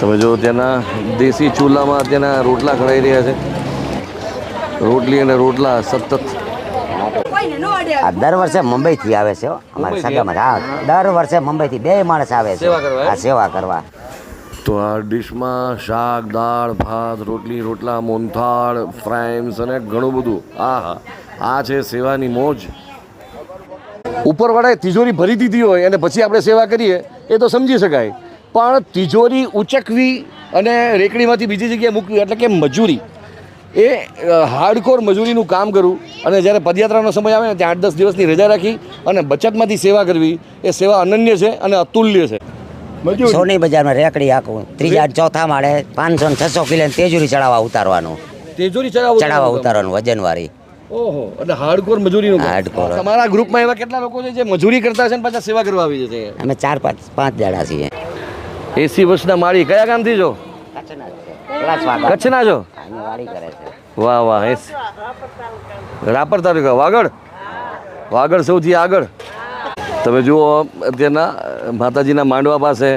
તમે જો ત્યાંના દેશી ચૂલામાં ત્યાંના રોટલા ખવાઈ રહ્યા છે. રોટલી અને રોટલા સતત. આ દર વર્ષે મુંબઈથી આવે છે હો, અમારા સગામાં હા દર વર્ષે મુંબઈથી બે માણસ આવે છે? આ સેવા કરવા. તો આ ડિશમાં શાક દાળ ભાત રોટલી રોટલા મોનથાળ ફ્રાઈમ્સ અને ઘણું બધું. આ હા. આ છે સેવાની મોજ. ઉપરવાળાએ તિજોરી ભરી દીધી હોય અને પછી આપણે સેવા કરીએ એ તો સમજી શકાય. પણ તિજોરી ઉચકવી અને રેકડીમાંથી બીજી જગ્યાએ મૂકવી એટલે કે મજૂરી. એ હાર્ડકોર મજૂરીનું કામ કરવું અને જ્યારે પદયાત્રાનો સમય આવે ને ત્યાં આઠ દસ દિવસની રજા રાખી અને બચતમાંથી સેવા કરવી. એ સેવા અનન્ય છે અને અતુલ્ય છે. સોની બજારમાં રેકડી હાકવું. ત્રીજા ચોથા માળે પાંચસો ને છસો કિલો તેજુરી ચડાવવા ઉતારવાનું. તેજોરી ચડાવવું ચડાવવા ઉતારવાનું વજનવારી. ઓહો એટલે હાર્ડકોર મજૂરીનું હાર્ડકોર તમારા ગ્રુપમાં એવા કેટલા લોકો છે જે મજૂરી કરતા છે ને પાછા સેવા કરવા આવી જશે? અમે ચાર પાંચ પાંચ જણા છીએ. એસી વર્ષના માળી કયા ગામથી છો? કચ્છના છો. વાડી વાહ વાહ એસ રાપર તાલુકા. વાગડ? વાગડ સૌથી આગળ. તમે જુઓ અત્યારના માતાજીના માંડવા પાસે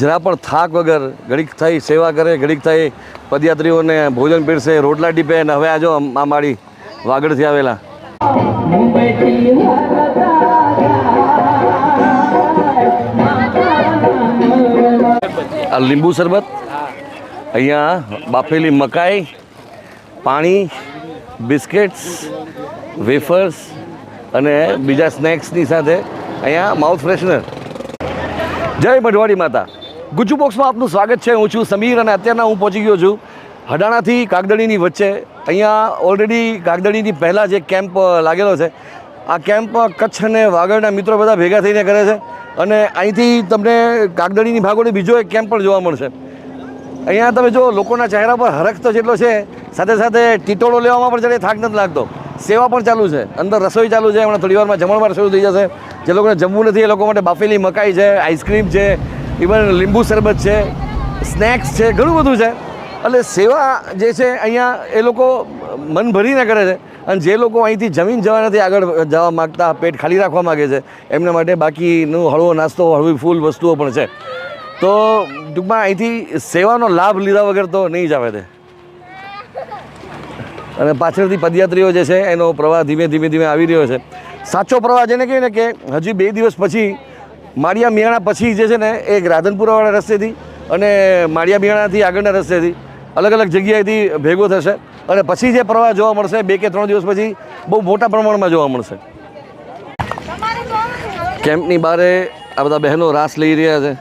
જરા પણ થાક વગર ઘડીક થઈ સેવા કરે ઘડીક થઈ પદયાત્રીઓને ભોજન પીરસે રોટલા ટીપે અને હવે આજો જો આ માળી વાગડથી આવેલા. આ લીંબુ શરબત. અહીંયા બાફેલી મકાઈ, પાણી, બિસ્કિટ્સ, વેફર્સ અને બીજા સ્નેક્સની સાથે અહીંયા માઉથ ફ્રેશનર. જય મઢવાડી માતા. ગુજુ બોક્સમાં આપનું સ્વાગત છે. હું છું સમીર અને અત્યારના હું પહોંચી ગયો છું હડાણાથી કાગદડીની વચ્ચે. અહીંયા ઓલરેડી કાગદડીની પહેલાં જે કેમ્પ લાગેલો છે આ કેમ્પ કચ્છ અને વાગડના મિત્રો બધા ભેગા થઈને કરે છે અને અહીંથી તમને કાગદડીની ભાગોળે બીજો એક કેમ્પ પણ જોવા મળશે. અહીંયા તમે જો લોકોના ચહેરા પર હરખ તો જેટલો છે, સાથે સાથે ટીટોળો લેવામાં પણ જ્યારે થાક નથી લાગતો. સેવા પણ ચાલુ છે. અંદર રસોઈ ચાલુ છે. હમણાં થોડી વારમાં જમણવાર શરૂ થઈ જશે. જે લોકોને જમવું નથી એ લોકો માટે બાફેલી મકાઈ છે, આઈસ્ક્રીમ છે ઇવન લીંબુ શરબત છે, સ્નેક્સ છે, ઘણું બધું છે. એટલે સેવા જે છે અહીંયા એ લોકો મન ભરીને કરે છે. અને જે લોકો અહીંથી જમીન જવા નથી આગળ જવા માગતા, પેટ ખાલી રાખવા માગે છે, એમના માટે બાકીનું હળવો નાસ્તો, હળવી ફૂલ વસ્તુઓ પણ છે. તો ટૂંકમાં અહીંથી સેવાનો લાભ લીધા વગર તો નહીં જ આવે તે. અને પાછળથી પદયાત્રીઓ જે છે, એનો પ્રવાહ ધીમે ધીમે ધીમે આવી રહ્યો છે. સાચો પ્રવાહ જેને કહીએ ને કે હજી બે દિવસ પછી, માળિયા મિયાણા પછી જે છે ને, એક રાધનપુરાવાળા રસ્તેથી અને માળિયા મિયાણાથી આગળના રસ્તેથી અલગ અલગ જગ્યાએથી ભેગો થશે. અને પછી જે પ્રવાહ જોવા મળશે બે કે ત્રણ દિવસ પછી બહુ મોટા પ્રમાણમાં જોવા મળશે. કેમ્પની બારે આ બધા બહેનો રાસ લઈ રહ્યા છે.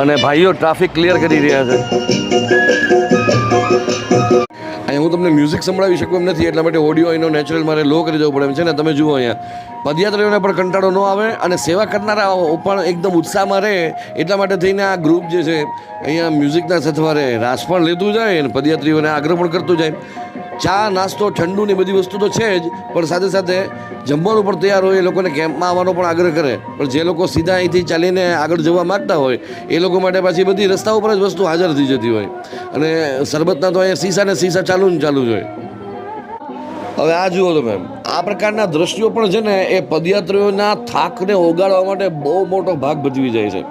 અને ભાઈઓ ટ્રાફિક ક્લિયર કરી રહ્યા છે. અહીંયા હું તમને મ્યુઝિક સંભળાવી શકું એમ નથી, એટલા માટે ઓડિયો એનો નેચરલ મારે લો કરી દેવો પડે એમ છે ને, તમે જુઓ અહીંયા. પદયાત્રીઓને પણ કંટાળો ન આવે અને સેવા કરનારા પણ એકદમ ઉત્સાહમાં રહે, એટલા માટે થઈને આ ગ્રુપ જે છે, અહીંયા મ્યુઝિકના સથવારે રાસ પણ લેતું જાય અને પદયાત્રીઓને આગ્રહ પણ કરતું જાય. ચા, નાસ્તો, ઠંડુ ને બધી વસ્તુ તો છે જ, પણ સાથે સાથે જમવાનું પણ તૈયાર હોય, એ લોકોને કેમ્પમાં આવવાનો પણ આગ્રહ કરે. પણ જે લોકો સીધા અહીંથી ચાલીને આગળ જવા માગતા હોય, એ લોકો માટે પાછી બધી રસ્તા ઉપર જ વસ્તુ હાજર થઈ જતી હોય. અને સરબતના તો અહીંયા સીસા ને સીસા ચાલુ ને ચાલુ જ હોય. હવે આ જુઓ તમે, આ પ્રકારના દ્રશ્યો પણ છે ને, એ પદયાત્રીઓના થાકને ઓગાળવા માટે બહુ મોટો ભાગ ભજવી જાય છે.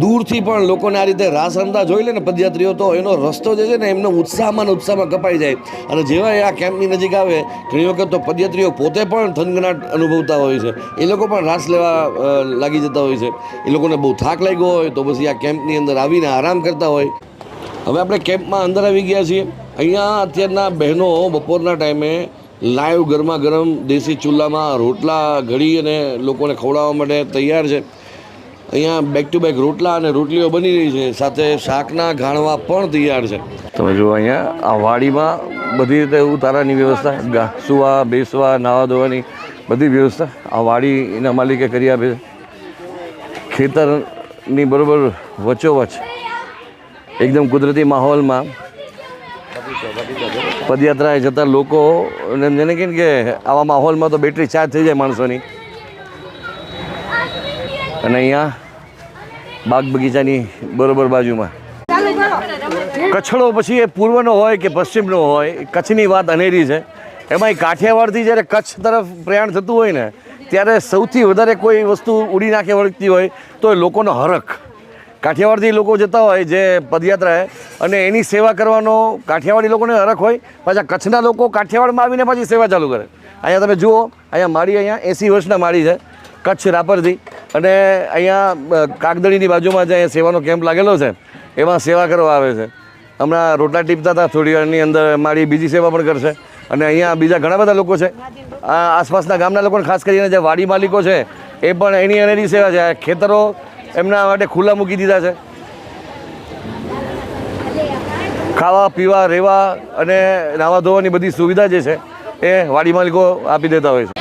દૂરથી પણ લોકોને આ રીતે રાસ રમતા જોઈ લે ને પદયાત્રીઓ, તો એનો રસ્તો જે છે ને એમનો ઉત્સાહમાં ઉત્સાહમાં કપાઈ જાય. અને જેવા એ આ કેમ્પની નજીક આવે, ઘણી વખત તો પદયાત્રીઓ પોતે પણ થનગનાટ અનુભવતા હોય છે. એ લોકો પણ રાસ લેવા લાગી જતા હોય છે. એ લોકોને બહુ થાક લાગ્યો હોય, તો પછી આ કેમ્પની અંદર આવીને આરામ કરતા હોય. હવે આપણે કેમ્પમાં અંદર આવી ગયા છીએ. અહીંયા અત્યારના બહેનો બપોરના ટાઈમે લાઈવ ગરમા ગરમ દેશી ચૂલામાં રોટલા, ઘડી અને લોકોને ખવડાવવા માટે તૈયાર છે. અહીંયા બેક ટુ બેક રોટલા અને રોટલીઓ બની રહી છે. સાથે શાકના ઘાણવા પણ તૈયાર છે. તમે જુઓ અહીંયા, આ વાડીમાં બધી રીતે ઉતારાની વ્યવસ્થા સુવા, બેસવા, નાવા ધોવાની બધી વ્યવસ્થા આ વાડીના માલિકે કરી આપે છે. ખેતરની બરાબર વચોવચ, એકદમ કુદરતી માહોલમાં પદયાત્રાએ જતા લોકો જેને કે આવા માહોલમાં તો બેટરી ચાર્જ થઈ જાય માણસોની. અને અહીંયા બાગ બગીચાની બરોબર બાજુમાં. કચ્છડો પછી એ પૂર્વનો હોય કે પશ્ચિમનો હોય કચ્છની વાત અનેરી છે. એમાંય કાઠિયાવાડથી જ્યારે કચ્છ તરફ પ્રયાણ થતું હોય ને, ત્યારે સૌથી વધારે કોઈ વસ્તુ ઉડી નાખે વળગતી હોય તો એ લોકોનો હરખ. કાઠિયાવાડથી લોકો જતા હોય જે પદયાત્રાએ અને એની સેવા કરવાનો કાઠિયાવાડી લોકોને હરખ હોય, પાછા કચ્છના લોકો કાઠિયાવાડમાં આવીને પાછી સેવા ચાલુ કરે. અહીંયા તમે જુઓ, અહીંયા માળી અહીંયા એંસી વર્ષના માળી છે, કચ્છ રાપરથી. અને અહીંયા કાગદળીની બાજુમાં જે અહીંયા સેવાનો કેમ્પ લાગેલો છે, એમાં સેવા કરવા આવે છે. હમણાં રોટલા ટીપતા હતા થોડી વારની અંદર મારી બીજી સેવા પણ કરશે. અને અહીંયા બીજા ઘણા બધા લોકો છે. આસપાસના ગામના લોકોને ખાસ કરીને જે વાડી માલિકો છે, એ પણ એની અને એની સેવા છે. ખેતરો એમના માટે ખુલ્લા મૂકી દીધા છે. ખાવા, પીવા, રહેવા અને નાવા ધોવાની બધી સુવિધા જે છે, એ વાડી માલિકો આપી દેતા હોય છે.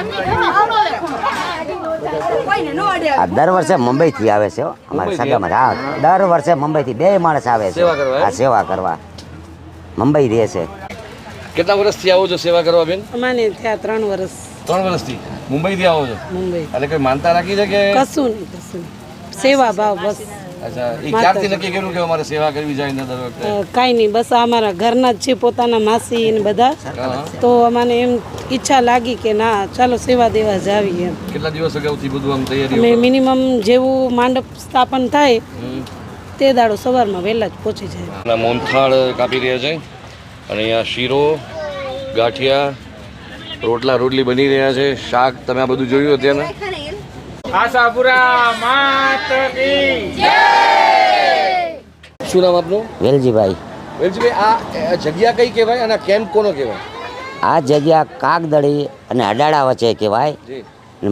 આ દર વર્ષે મુંબઈથી આવે છે હો, અમારા સગામાં હા દર વર્ષે મુંબઈથી બે માણસ આવે છે. સેવા કરવા, આ સેવા કરવા. મુંબઈ રહે છે. કેટલા વર્ષથી આવો છો સેવા કરવા બેન? અમાને ત્યાં ત્રણ વર્ષ. ત્રણ વર્ષથી? મુંબઈથી આવો છો? મુંબઈ. એટલે કોઈ માનતા રાખી છે કે કશું નહીં કશું સેવા ભાવ બસ. કાંઈ નહીં બસ અમારા ઘરના જ છે પોતાના માસી ને બધા. તો અમને એમ ઈચ્છા લાગી કે ના ચાલો સેવા દેવા જાવી એમ. કેટલા દિવસ અગાઉથી બધું આમ તૈયારી અમે મિનિમમ જેવું માંડપ સ્થાપન થાય તે દાડો સવારમાં વહેલા જ પહોંચી જાય. મોનથાળ કાપી રહ્યા છે. અને અહીંયા શીરો ગાંઠિયા રોટલા રોટલી બની રહ્યા છે. શાક તમે આ બધું જોયું અત્યારે આશાપુરા માત કી શું નામ આપનું વેલજીભાઈ વેલજીભાઈ આ જગ્યા કઈ કહેવાય અને કેમ્પ કોનો કહેવાય? આ જગ્યા કાગદડી અને અડાડા વચ્ચે કહેવાય.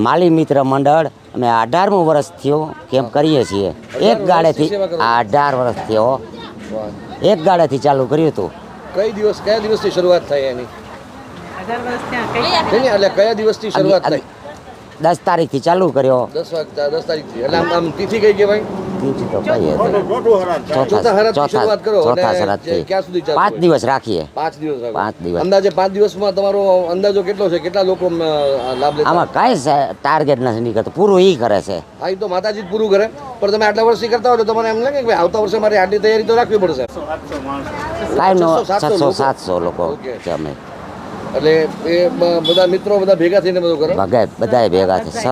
માલી મિત્ર મંડળ અમે અઢારમું વર્ષ થયો કેમ કરીએ છીએ. એક ગાડેથી અઢાર વર્ષ થયો. એક ગાડેથી ચાલુ કર્યું હતું. કઈ દિવસ કયા દિવસથી શરૂઆત થઈ એની? એટલે કયા દિવસથી શરૂઆત થઈ દસ તારીખથી ચાલુ કર્યો. દસ દસ તારીખથી. એટલે આમ આમ તિથિ કઈ કહેવાય પાંચ દિવસ રાખીએ. પાંચ દિવસ પાંચ દિવસ. અંદાજે પાંચ દિવસમાં તમારો અંદાજો કેટલો છે? કેટલા લોકો લાભ લેતા? આમાં કાંઈ ટાર્ગેટ નથી નીકળતો. પૂરું ઈ કરે છે. હા તો માતાજી પૂરું કરે. પણ તમે આટલા વર્ષથી કરતા હોય તો તમને એમ લાગે કે ભાઈ આવતા વર્ષે મારે આટલી તૈયારી તો રાખવી પડશે. કાંઈ નો 600, 700 છસો લોકો. સાતસો લોકો. છે અમે. એટલે એ બધા મિત્રો બધા ભેગા થઈને બધું કરે. ભગે બધા ભેગા છે સહ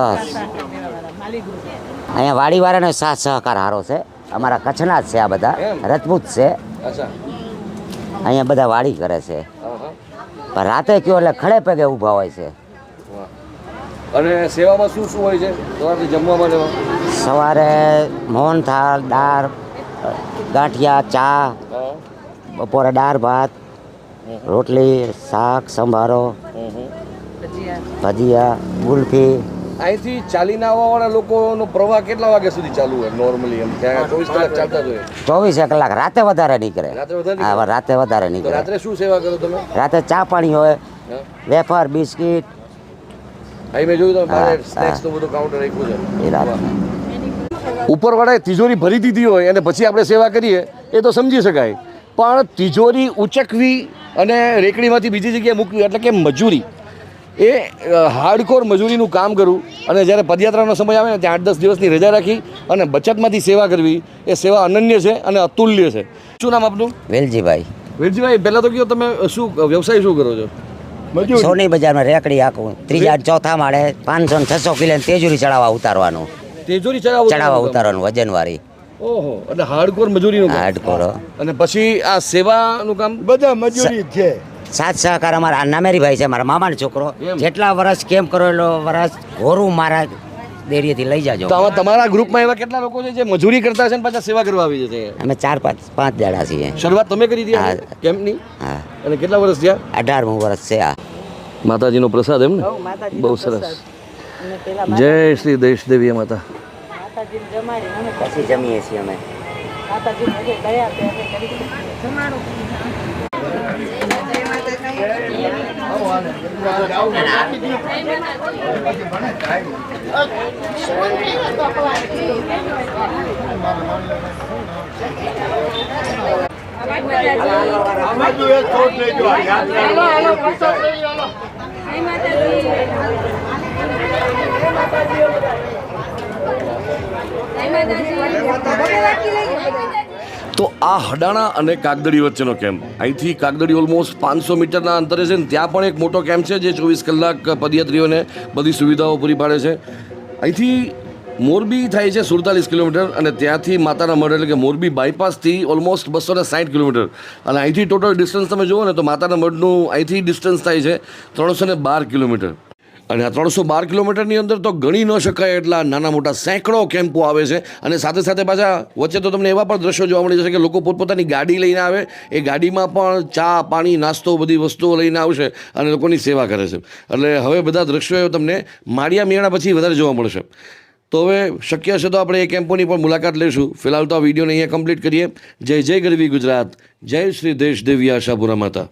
અહીંયા વાડીવાળાનો સાથ સહકાર સારો છે. અમારા કચ્છના જ છે આ બધા. રજપૂત છે. અહીંયા બધા વાડી કરે છે. પણ રાતે કયો એટલે ખડે પગે ઊભા હોય છે. અને સેવામાં શું શું હોય છે? સવારે જમવામાં લેવા સવારે મોહનથાળ દાળ ગાંઠિયા ચા બપોરે દાળ ભાત રોટલી શાક સંભારો ભજીયા ગુલ્ફી. અહીંથી ચાલીને આવવાવાળા લોકોનો પ્રવાહ કેટલા વાગ્યા સુધી ચાલુ હોય નોર્મલી એમ? ચોવીસ કલાક ચાલતા હોય. ચોવીસે કલાક રાતે વધારે નીકળે? હા રાતે વધારે નીકળે. રાત્રે શું સેવા કરો તમે? રાતે ચા પાણી હોય? Wafer biscuit. અહીં મેં જોયું તમે હા, બધું કાઉન્ટર રાખ્યું છે. ઉપરવાળાએ તિજોરી ભરી દીધી હોય અને પછી આપણે સેવા કરીએ એ તો સમજી શકાય. પણ તિજોરી ઉચકવી અને રેકડીમાંથી બીજી જગ્યાએ મૂકવી એટલે કે મજૂરી. એ હાર્ડકોર મજૂરીનું કામ કરવું અને જ્યારે પદયાત્રાનો સમય આવે ને ત્યાં આઠ દસ દિવસની રજા રાખી અને બચતમાંથી સેવા કરવી એ સેવા અનન્ય છે અને અતુલ્ય છે. શું નામ આપનું? વેલજીભાઈ. વેલજીભાઈ પહેલાં તો કહો તમે શું વ્યવસાય શું કરો છો? સોની બજારમાં રેકડી હાકું ત્રીજા ચોથા માળે પાંચસો ને છસો કિલો તેજુરી ચડાવવા ઉતારવાનું. તેજોરી ચડાવો ચડાવવા ઉતારવાનું વજનવાળી ઓહો એટલે હાર્ડકોર મજૂરીનું. હાર્ડકોર અને પછી આ સેવાનું કામ? બધા મજૂરી છે. સાત સહકાર અમારા આ નામેરીભાઈ છે મારા મામાનો છોકરો. જેટલા વર્ષ કેમ કરો એટલો વર્ષ હોરું મારા દેરીએથી લઈ જાજો. તો તમારા ગ્રુપમાં એવા કેટલા લોકો છે જે મજૂરી કરતા છે ને પાછા સેવા કરવા આવી જશે? અમે ચાર પાંચ પાંચ દાડા છીએ. શરૂઆત તમે કરી દીધી. કેમ્પની હા. અને કેટલા વર્ષ થયા? અઢારમું વર્ષ છે આ. માતાજીનો પ્રસાદ એમ ને? બહુ સરસ. જય શ્રી દેશ દેવી માતા. માતાજીને જમાડી અમે પછી જમીએ છીએ અમે. માતાજી હજે દયા આપે અમે કરી જમાડો. બાજુ એક થોડ લેજો આ યાત્રા તો આ હડાણા અને કાગદડી વચ્ચેનો કેમ્પ અહીંથી કાગદડી ઓલમોસ્ટ પાંચસો મીટરના અંતરે છે ત્યાં પણ એક મોટો કેમ્પ છે જે ચોવીસ કલાક પદયાત્રીઓને બધી સુવિધાઓ પૂરી પાડે છે. અહીંથી મોરબી થાય છે સુડતાલીસ કિલોમીટર અને ત્યાંથી માતાના મઢ એટલે કે મોરબી બાયપાસથી ઓલમોસ્ટ બસો ને સાઠ કિલોમીટર. અને અહીંથી ટોટલ ડિસ્ટન્સ તમે જુઓ ને તો માતાના મઢનું અહીંથી ડિસ્ટન્સ થાય છે ત્રણસો ને બાર કિલોમીટર. અને આ ત્રણસો બાર કિલોમીટરની અંદર તો ગણી ન શકાય એટલા નાના મોટા સેંકડો કેમ્પો આવે છે. અને સાથે સાથે પાછા વચ્ચે તો તમને એવા પણ દ્રશ્યો જોવા મળી જશે કે લોકો પોતપોતાની ગાડી લઈને આવે. એ ગાડીમાં પણ ચા, પાણી, નાસ્તો બધી વસ્તુઓ લઈને આવશે અને લોકોની સેવા કરે છે. એટલે હવે બધા દ્રશ્યો તમને માળિયા મેળા પછી વધારે જોવા મળશે. તો હવે શક્ય છે તો આપણે એ કેમ્પોની પણ મુલાકાત લઈશું. ફિલહાલ તો આ વિડીયોને અહીંયા કમ્પ્લીટ કરીએ. જય જય ગરવી ગુજરાત. જય શ્રી દેશ દેવી આશાપુરા માતા.